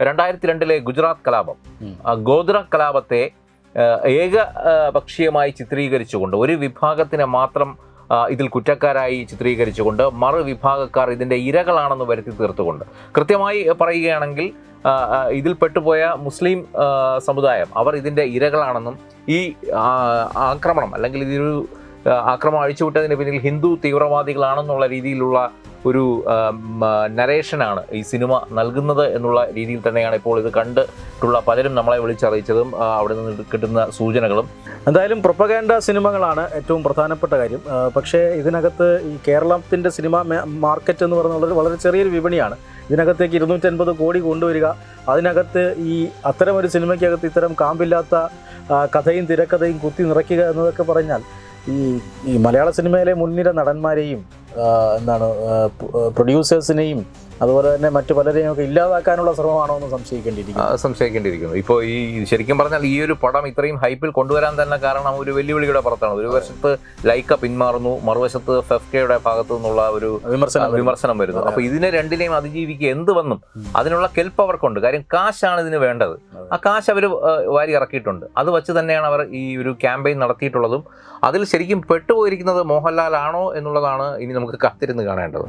രണ്ടായിരത്തി രണ്ടിലെ ഗുജറാത്ത് കലാപം. ഗോദ്ര കലാപത്തെ ഏകപക്ഷീയമായി ഏക പക്ഷീയമായി ചിത്രീകരിച്ചുകൊണ്ട് ഒരു വിഭാഗത്തിനെ മാത്രം ഇതിൽ കുറ്റക്കാരായി ചിത്രീകരിച്ചുകൊണ്ട് മറുവിഭാഗക്കാർ ഇതിന്റെ ഇരകളാണെന്ന് വരുത്തി തീർത്തുകൊണ്ട്. കൃത്യമായി പറയുകയാണെങ്കിൽ ഇതിൽ പെട്ടുപോയ മുസ്ലിം സമുദായം അവർ ഇതിന്റെ ഇരകളാണെന്നും ഈ ആക്രമണം അല്ലെങ്കിൽ ഇതൊരു ആക്രമണം അഴിച്ചുവിട്ടതിന് പിന്നിൽ ഹിന്ദു തീവ്രവാദികളാണെന്നുള്ള രീതിയിലുള്ള ഒരു നരേഷനാണ് ഈ സിനിമ നൽകുന്നത് എന്നുള്ള രീതിയിൽ തന്നെയാണ് ഇപ്പോൾ ഇത് കണ്ടിട്ടുള്ള പലരും നമ്മളെ വിളിച്ചറിയിച്ചതും അവിടെ നിന്ന് കിട്ടുന്ന സൂചനകളും. എന്തായാലും പ്രൊപ്പഗാൻഡ സിനിമകളാണ് ഏറ്റവും പ്രധാനപ്പെട്ട കാര്യം. പക്ഷേ ഇതിനകത്ത് ഈ കേരളത്തിന്റെ സിനിമ മാർക്കറ്റ് എന്ന് പറയുന്നത് വളരെ ചെറിയൊരു വിപണിയാണ്. ഇതിനകത്തേക്ക് ഇരുന്നൂറ്റൻപത് കോടി കൊണ്ടുവരിക അതിനകത്ത് ഈ അത്തരം ഒരു സിനിമയ്ക്കകത്ത് ഇത്തരം കാമ്പില്ലാത്ത കഥയും തിരക്കഥയും കുത്തി നിറയ്ക്കുക എന്നതൊക്കെ പറഞ്ഞാൽ ഈ ഈ മലയാള സിനിമയിലെ മുൻനിര നടന്മാരെയും എന്താണ് പ്രൊഡ്യൂസേഴ്സിനെയും അതുപോലെ തന്നെ മറ്റു പലരെയും ഒക്കെ ഇല്ലാതാക്കാനുള്ള ശ്രമമാണോ എന്ന് സംശയിക്കേണ്ടിയിരിക്കുന്നു. സംശയിക്കേണ്ടിയിരിക്കുന്നു. ഇപ്പോൾ ഈ ശരിക്കും പറഞ്ഞാൽ ഈ ഒരു പടം ഇത്രയും ഹൈപ്പിൽ കൊണ്ടുവരാൻ തന്നെ കാരണം ഒരു വെല്ലുവിളിയുടെ പുറത്താണ്. ഒരു വശത്ത് ലൈക്ക പിന്മാറുന്നു മറുവശത്ത് ഫെഫ്കയുടെ ഭാഗത്തു നിന്നുള്ള ഒരു വിമർശനം വിമർശനം വരുന്നു. അപ്പോൾ അപ്പൊ ഇതിനെ രണ്ടിനെയും അതിജീവിക്കുക എന്ത് വന്നും. അതിനുള്ള കെൽപ്പ് അവർക്കുണ്ട്. കാര്യം കാശാണ് ഇതിന് വേണ്ടത്. ആ കാശ് അവർ വാരി ഇറക്കിയിട്ടുണ്ട്. അത് വെച്ച് തന്നെയാണ് അവർ ഈ ഒരു ക്യാമ്പയിൻ നടത്തിയിട്ടുള്ളതും. അതിൽ ശരിക്കും പെട്ടുപോയിരിക്കുന്നത് മോഹൻലാൽ ആണോ എന്നുള്ളതാണ് ഇനി നമുക്ക് കാത്തിരുന്ന് കാണേണ്ടത്.